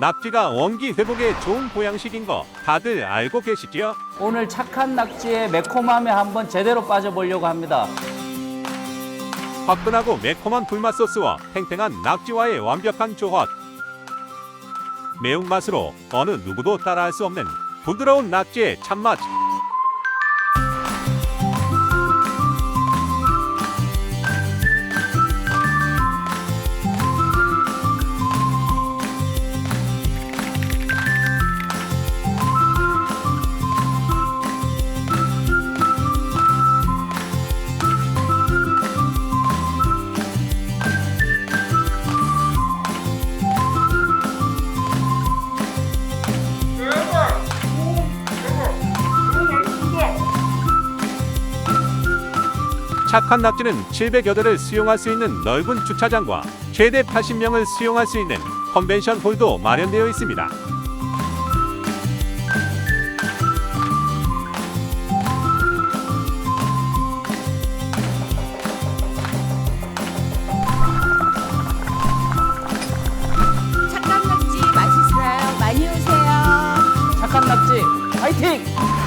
낙지가 원기 회복에 좋은 보양식인 거 다들 알고 계시지요? 오늘 착한 낙지의 매콤함에 한번 제대로 빠져보려고 합니다. 화끈하고 매콤한 불맛 소스와 탱탱한 낙지와의 완벽한 조합. 매운맛으로 어느 누구도 따라할 수 없는 부드러운 낙지의 참맛. 착한 낙지는 700여 대를 수용할 수 있는 넓은 주차장과 최대 80명을 수용할 수 있는 컨벤션 홀도 마련되어 있습니다. 착한 낙지 맛있어요. 많이 오세요. 착한 낙지, 화이팅!